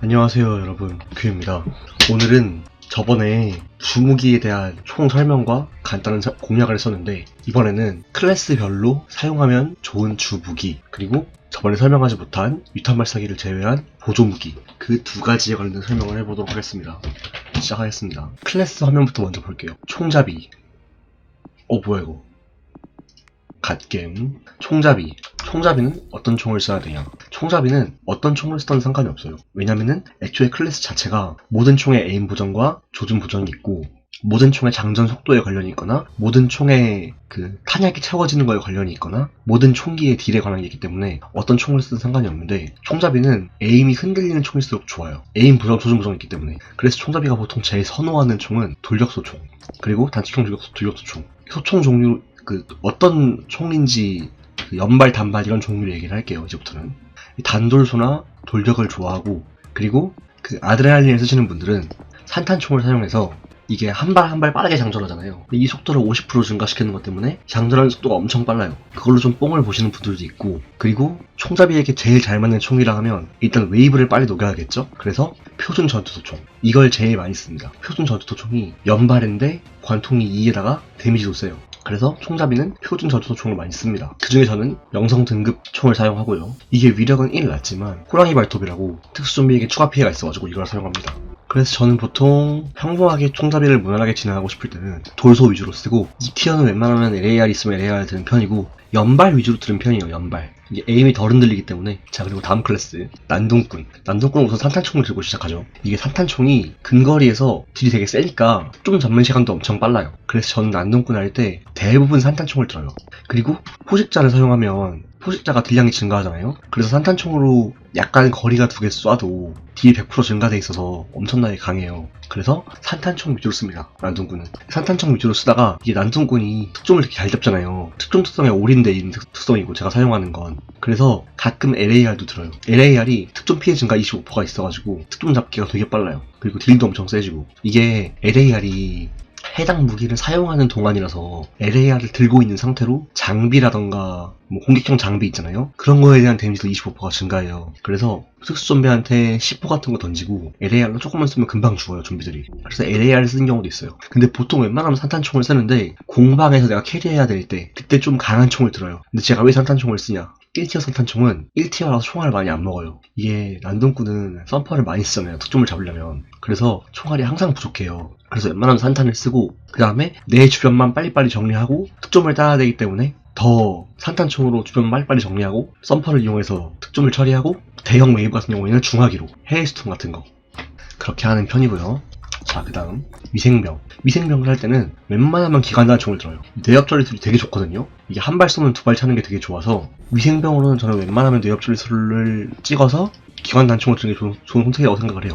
안녕하세요 여러분. 큐입니다. 오늘은 저번에 주무기에 대한 총 설명과 간단한 사- 공략을 했었는데 이번에는 클래스별로 사용하면 좋은 주무기 그리고 저번에 설명하지 못한 유탄 발사기를 제외한 보조무기 그 두 가지에 관련된 설명을 해보도록 하겠습니다. 시작하겠습니다. 클래스 화면부터 먼저 볼게요. 총잡이. 어 뭐야 이거 갓겜 총잡이. 총잡이는 어떤 총을 써야 되냐? 총잡이는 어떤 총을 쓰던 상관이 없어요. 왜냐면은 애초에 클래스 자체가 모든 총의 에임 보정과 조준 보정이 있고 모든 총의 장전 속도에 관련이 있거나 모든 총의 그 탄약이 채워지는 거에 관련이 있거나 모든 총기의 딜에 관한 게 있기 때문에 어떤 총을 쓰든 상관이 없는데 총잡이는 에임이 흔들리는 총일수록 좋아요. 에임 보정 조준 보정이 있기 때문에. 그래서 총잡이가 보통 제일 선호하는 총은 돌격소총 그리고 단축형 돌격소, 돌격소총. 소총 종류 그 어떤 총인지 그 연발 단발 이런 종류를 얘기를 할게요 이제부터는 이 단돌소나 돌격을 좋아하고 그리고 그 아드레날린을 쓰시는 분들은 산탄총을 사용해서 이게 한 발 한 발 빠르게 장전하잖아요. 이 속도를 50% 증가시키는 것 때문에 장전하는 속도가 엄청 빨라요. 그걸로 좀 뽕을 보시는 분들도 있고 그리고 총잡이에게 제일 잘 맞는 총이라 하면 일단 웨이브를 빨리 녹여야겠죠? 그래서 표준 전투도총 이걸 제일 많이 씁니다. 표준 전투도총이 연발인데 관통이 2에다가 데미지도 세요. 그래서 총잡이는 표준 전투도총을 많이 씁니다. 그 중에 저는 영성 등급 총을 사용하고요. 이게 위력은 1 낮지만 호랑이 발톱이라고 특수 좀비에게 추가 피해가 있어가지고 이걸 사용합니다. 그래서 저는 보통 평범하게 총잡이를 무난하게 진행하고 싶을 때는 돌소 위주로 쓰고 2티어는 웬만하면 LAR 있으면 LAR 드는 편이고 연발 위주로 들은 편이에요 연발 이게 에임이 덜 흔들리기 때문에. 자 그리고 다음 클래스. 난동꾼. 난동꾼은 우선 산탄총을 들고 시작하죠. 이게 산탄총이 근거리에서 딜이 되게 세니까 좀 잡는 시간도 엄청 빨라요. 그래서 저는 난동꾼 할 때 대부분 산탄총을 들어요. 그리고 포식자를 사용하면 포식자가 딜량이 증가하잖아요. 그래서 산탄총으로 약간 거리가 두 개 쏴도 딜이 100% 증가돼 있어서 엄청나게 강해요. 그래서 산탄총 위주로 씁니다. 난동꾼은. 산탄총 위주로 쓰다가 이게 난동꾼이 특종을 되게 잘 잡잖아요. 특종 특성에 올인돼 있는 특- 특성이고 제가 사용하는 건. 그래서 가끔 LAR도 들어요. LAR이 특종 피해 증가 25%가 있어가지고 특종 잡기가 되게 빨라요. 그리고 딜도 엄청 세지고. 이게 LAR이 해당 무기를 사용하는 동안이라서 LAR을 들고 있는 상태로 장비라던가 뭐 공격형 장비 있잖아요. 그런 거에 대한 데미지도 25%가 증가해요. 그래서 특수 좀비한테 10% 같은 거 던지고 LAR로 조금만 쓰면 금방 죽어요, 좀비들이. 그래서 LAR을 쓰는 경우도 있어요. 근데 보통 웬만하면 산탄총을 쓰는데 공방에서 내가 캐리해야 될 때 그때 좀 강한 총을 들어요. 근데 제가 왜 산탄총을 쓰냐? 1티어 산탄총은 1티어라서 총알을 많이 안 먹어요. 이게 난동꾼은 썸퍼를 많이 쓰잖아요. 특종을 잡으려면. 그래서 총알이 항상 부족해요. 그래서 웬만하면 산탄을 쓰고 그 다음에 내 주변만 빨리빨리 정리하고 특종을 따야 되기 때문에 더 산탄총으로 주변 빨리빨리 정리하고 썸퍼를 이용해서 특종을 처리하고 대형 웨이브 같은 경우에는 중화기로 헤이스톰 같은 거 그렇게 하는 편이고요. 자, 그 다음 위생병. 위생병을 할 때는 웬만하면 기관단 총을 들어요. 뇌엽 처리술이 되게 좋거든요. 이게 한 발 쏘면 두 발 차는 게 되게 좋아서 위생병으로는 저는 웬만하면 뇌엽 처리술을 찍어서 기관단 총을 드는 게 좋은, 좋은 선택이라고 생각을 해요.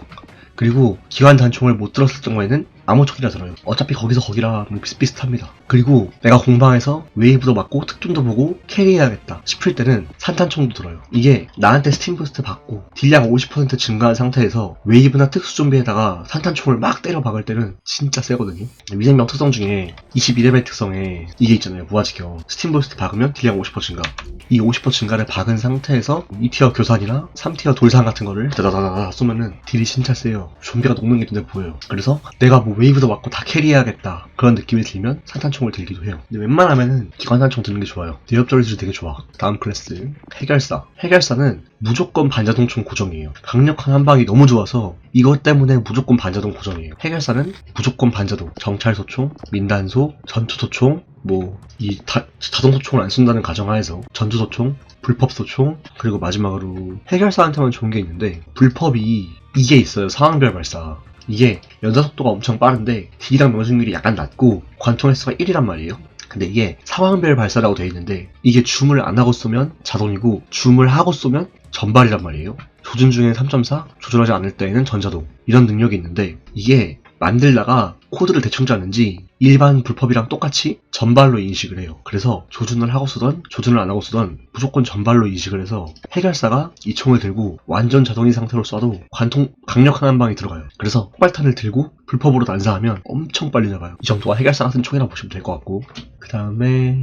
그리고 기관 단총을 못 들었을 경우에는 아무 총이나 들어요. 어차피 거기서 거기라 뭐 비슷비슷합니다. 그리고 내가 공방에서 웨이브도 맞고 특종도 보고 캐리해야겠다 싶을 때는 산탄총도 들어요. 이게 나한테 스팀 부스트 받고 딜량 50% 증가한 상태에서 웨이브나 특수 좀비에다가 산탄총을 막 때려 박을 때는 진짜 세거든요. 위생병 특성 중에 22레벨 특성에 이게 있잖아요. 무아지경. 스팀 부스트 박으면 딜량 50% 증가. 이 50% 증가를 박은 상태에서 2티어 교산이나 3티어 돌산 같은 거를 다다다다다 쏘면은 딜이 진짜 세요. 좀비가 녹는 게 눈에 보여요. 그래서 내가 뭐 웨이브도 맞고 다 캐리해야겠다. 그런 느낌이 들면 산탄총을 들기도 해요. 근데 웬만하면은 기관탄총 드는 게 좋아요. 대엽절리술 되게 좋아. 다음 클래스 해결사. 해결사는 무조건 반자동총 고정이에요. 강력한 한 방이 너무 좋아서 이것 때문에 무조건 반자동 고정이에요. 해결사는 무조건 반자동. 정찰 소총, 민단소, 전투 소총, 뭐 이 자동 소총을 안 쓴다는 가정하에서 전투 소총, 불법 소총, 그리고 마지막으로 해결사한테만 좋은 게 있는데 불법이 이게 있어요. 상황별 발사. 이게 연사 속도가 엄청 빠른데 딜이랑 명중률이 약간 낮고 관통 횟수가 1이란 말이에요. 근데 이게 상황별 발사라고 되어 있는데 이게 줌을 안 하고 쏘면 자동이고 줌을 하고 쏘면 전발이란 말이에요. 조준 중에 3.4, 조준하지 않을 때에는 전자동 이런 능력이 있는데 이게 만들다가 코드를 대충 짰는지 일반 불법이랑 똑같이 전발로 인식을 해요. 그래서 조준을 하고 쓰던 조준을 안 하고 쓰던 무조건 전발로 인식을 해서 해결사가 이 총을 들고 완전 자동인 상태로 쏴도 관통 강력한 한 방이 들어가요. 그래서 폭발탄을 들고 불법으로 난사하면 엄청 빨리 나가요. 이 정도가 해결사 같은 총이라고 보시면 될 것 같고 그 다음에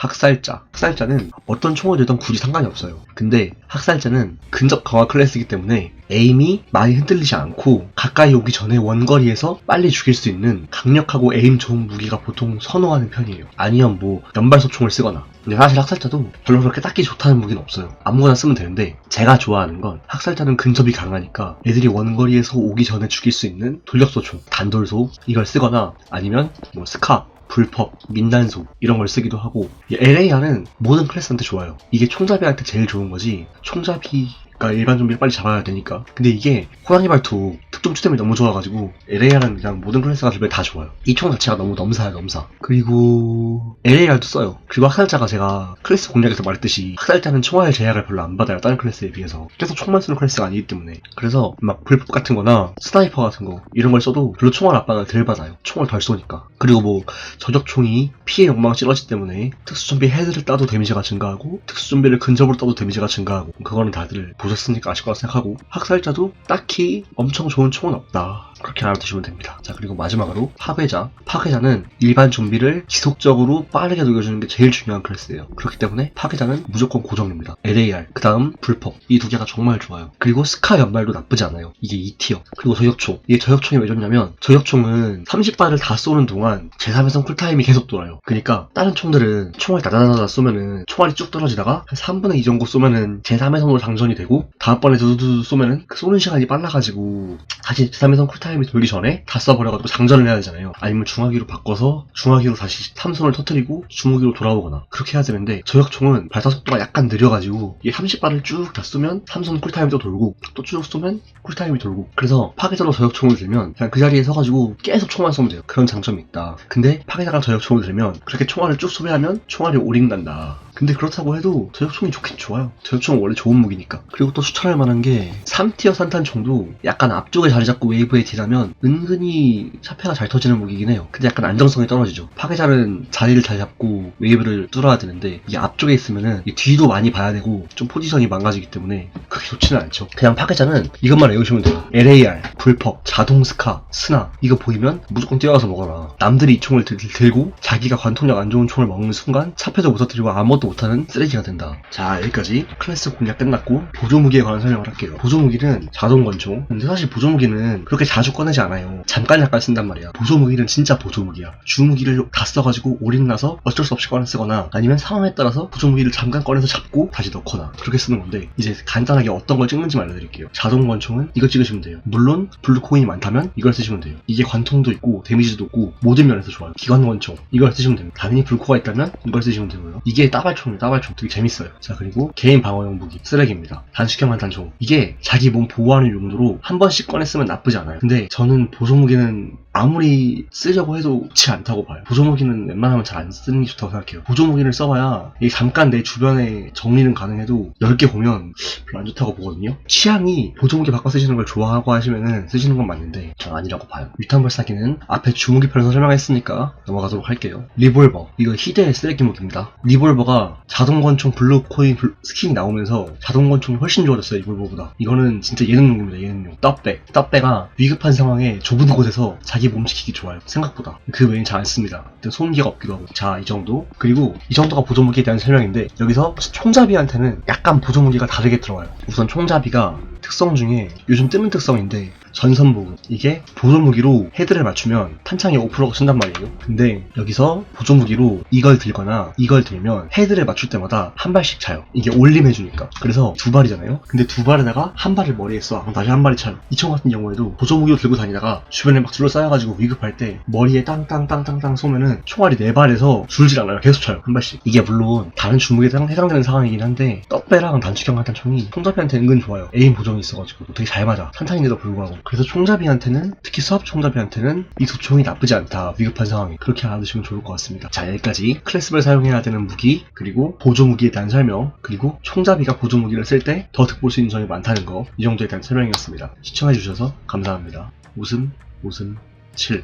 학살자. 학살자는 어떤 총을 들던 굳이 상관이 없어요. 근데 학살자는 근접 강화 클래스이기 때문에 에임이 많이 흔들리지 않고 가까이 오기 전에 원거리에서 빨리 죽일 수 있는 강력하고 에임 좋은 무기가 보통 선호하는 편이에요. 아니면 뭐 연발소총을 쓰거나. 근데 사실 학살자도 별로 그렇게 딱히 좋다는 무기는 없어요. 아무거나 쓰면 되는데 제가 좋아하는 건 학살자는 근접이 강하니까 애들이 원거리에서 오기 전에 죽일 수 있는 돌격소총, 단돌소 이걸 쓰거나 아니면 뭐 스카 불법, 민단소 이런 걸 쓰기도 하고 LAR은 모든 클래스한테 좋아요. 이게 총잡이한테 제일 좋은 거지 총잡이가 일반 좀비를 빨리 잡아야 되니까 근데 이게 호랑이 발톱 특종 추템이 너무 좋아가지고 LAR은 그냥 모든 클래스가 주변에 다 좋아요. 이 총 자체가 너무 넘사요 넘사. 그리고 LAR도 써요. 그리고 학살자가 제가 클래스 공략에서 말했듯이 학살자는 총알 제약을 별로 안 받아요. 다른 클래스에 비해서 계속 총만 쓰는 클래스가 아니기 때문에 그래서 막 불법 같은 거나 스나이퍼 같은 거 이런 걸 써도 별로 총알 압박을 덜 받아요. 총을 덜 쏘니까. 그리고 뭐 저격총이 피해 욕망 찌러지 때문에 특수좀비 헤드를 따도 데미지가 증가하고 특수좀비를 근접으로 따도 데미지가 증가하고 그거는 다들 보셨으니까 아실 거라 생각하고 학살자도 딱히 엄청 좋은 총은 없다. 그렇게 알아두시면 됩니다. 자 그리고 마지막으로 파괴자. 파괴자는 일반 좀비를 지속적으로 빠르게 녹여주는 게 제일 중요한 클래스예요. 그렇기 때문에 파괴자는 무조건 고정입니다. LAR, 그 다음 불법 이 두 개가 정말 좋아요. 그리고 스카 연말도 나쁘지 않아요. 이게 2티어. 그리고 저격총. 이게 저격총이 왜 좋냐면 저격총은 30발을 다 쏘는 동안 제3회선 쿨타임이 계속 돌아요. 그러니까 다른 총들은 총알 다다다다 쏘면은 총알이 쭉 떨어지다가 한 3분의 2 정도 쏘면은 제3회선으로 장전이 되고 다음번에 두두두 쏘면은 그 쏘는 시간이 빨라가지고 다시 제3회선 쿨타임이 돌기 전에 다 써버려가지고 장전을 해야 되잖아요. 아니면 중화기로 바꿔서 중화기로 다시 삼선을 터트리고 중화기로 돌아오거나 그렇게 해야 되는데 저격총은 발사 속도가 약간 느려가지고 이게 30발을 쭉 다 쏘면 삼선 쿨타임도 돌고 또 쭉 쏘면 쿨타임이 돌고 그래서 파괴자로 저격총을 들면 그냥 그 자리에 서가지고 계속 총만 쏘면 돼요. 그런 장점이 있다. 근데 파괴자가 저격총을 들면 그렇게 총알을 쭉 소비하면 총알이 오링난다. 근데 그렇다고 해도 저격총이 좋긴 좋아요. 저격총은 원래 좋은 무기니까. 그리고 또 추천할 만한 게 3티어 산탄총도 약간 앞쪽에 자리 잡고 웨이브에 딜하면 은근히 차폐가 잘 터지는 무기긴 해요. 근데 약간 안정성이 떨어지죠. 파괴자는 자리를 잘 잡고 웨이브를 뚫어야 되는데 이게 앞쪽에 있으면은 이 뒤도 많이 봐야 되고 좀 포지션이 망가지기 때문에 그렇게 좋지는 않죠. 그냥 파괴자는 이것만 외우시면 돼요. LAR, 불법, 자동 스카, 스나 이거 보이면 무조건 뛰어가서 먹어라. 남들이 이 총을 들, 들고 자기가 관통력 안 좋은 총을 먹는 순간 차폐도 못 터뜨리고 아무것도 못하는 쓰레기가 된다. 자 여기까지 클래스 공략 끝났고 보조무기에 관한 설명을 할게요. 보조무기는 자동 권총. 근데 사실 보조무기는 그렇게 자주 꺼내지 않아요. 잠깐 잠깐 쓴단 말이야. 보조무기는 진짜 보조무기야. 주무기를 다 써가지고 오링나서 어쩔 수 없이 꺼내 쓰거나 아니면 상황에 따라서 보조무기를 잠깐 꺼내서 잡고 다시 넣거나 그렇게 쓰는 건데 이제 간단하게 어떤 걸 찍는지 알려드릴게요. 자동 권총은 이거 찍으시면 돼요. 물론 블루코인이 많다면 이걸 쓰시면 돼요. 이게 관통도 있고 데미지도 있고 모든 면에서 좋아요. 기관 권총 이걸 쓰시면 됩니다. 당연히 불코가 있다면 이걸 쓰시면 되고요. 이게 따발 총이에요. 따발총 되게 재밌어요. 자 그리고 개인 방어용 무기 쓰레기입니다. 단축형 한탄총 이게 자기 몸 보호하는 용도로 한 번씩 꺼내 쓰면 나쁘지 않아요. 근데 저는 보조무기는 아무리 쓰려고 해도 좋지 않다고 봐요. 보조무기는 웬만하면 잘 안 쓰는 게 좋다고 생각해요. 보조무기를 써봐야 이게 잠깐 내 주변에 정리는 가능해도 10개 보면 별로 안 좋다고 보거든요. 취향이 보조무기 바꿔 쓰시는 걸 좋아하고 하시면은 쓰시는 건 맞는데 전 아니라고 봐요. 유탄불사기는 앞에 주무기 편에서 설명했으니까 넘어가도록 할게요. 리볼버 이거 희대의 쓰레기 무기입니다. 리볼버가 자동권총 블루코인 블- 스킨이 나오면서 자동권총이 훨씬 좋아졌어요 리볼버보다. 이거는 진짜 예능용입니다 예능용. 떡배 떡배가 위급한 상황에 좁은 곳에서 자기 몸 지키기 좋아요. 생각보다 그 외엔 잘 안 씁니다. 소음기가 없기도 하고 자 이 정도 그리고 이 정도가 보조무기에 대한 설명인데 여기서 총잡이한테는 약간 보조무기가 다르게 들어와요. 우선 총잡이가 특성 중에 요즘 뜨는 특성인데 전선보급 이게 보조무기로 헤드를 맞추면 탄창이 5%가 친단 말이에요. 근데 여기서 보조무기로 이걸 들거나 이걸 들면 헤드를 맞출 때마다 한 발씩 차요. 이게 올림해주니까. 그래서 두 발이잖아요. 근데 두 발에다가 한 발을 머리에 쏴. 그럼 다시 한 발이 차요. 이총 같은 경우에도 보조무기로 들고 다니다가 주변에 막 둘러싸여가지고 위급할 때 머리에 땅땅땅땅땅 쏘면은 총알이 네 발에서 줄질 않아요. 계속 차요. 한 발씩. 이게 물론 다른 주무기에 해당- 해당되는 상황이긴 한데 떡배랑 단축형 한탄 총이 총잡이한테 은근 좋아요. 에임 보정이 있어가지고 되게 잘 맞아. 탄탄인데도 불구하고 그래서 총잡이한테는 특히 수압 총잡이한테는 이두 총이 나쁘지 않다. 위급한 상황에 그렇게 알아두시면 좋을 것 같습니다. 자 여기까지 클래스별 사용해야 되는 무기 그리고 보조 무기에 대한 설명 그리고 총잡이가 보조 무기를 쓸 때 더 득볼 수 있는 점이 많다는 거 이 정도에 대한 설명이었습니다. 시청해주셔서 감사합니다. 웃음 웃음 7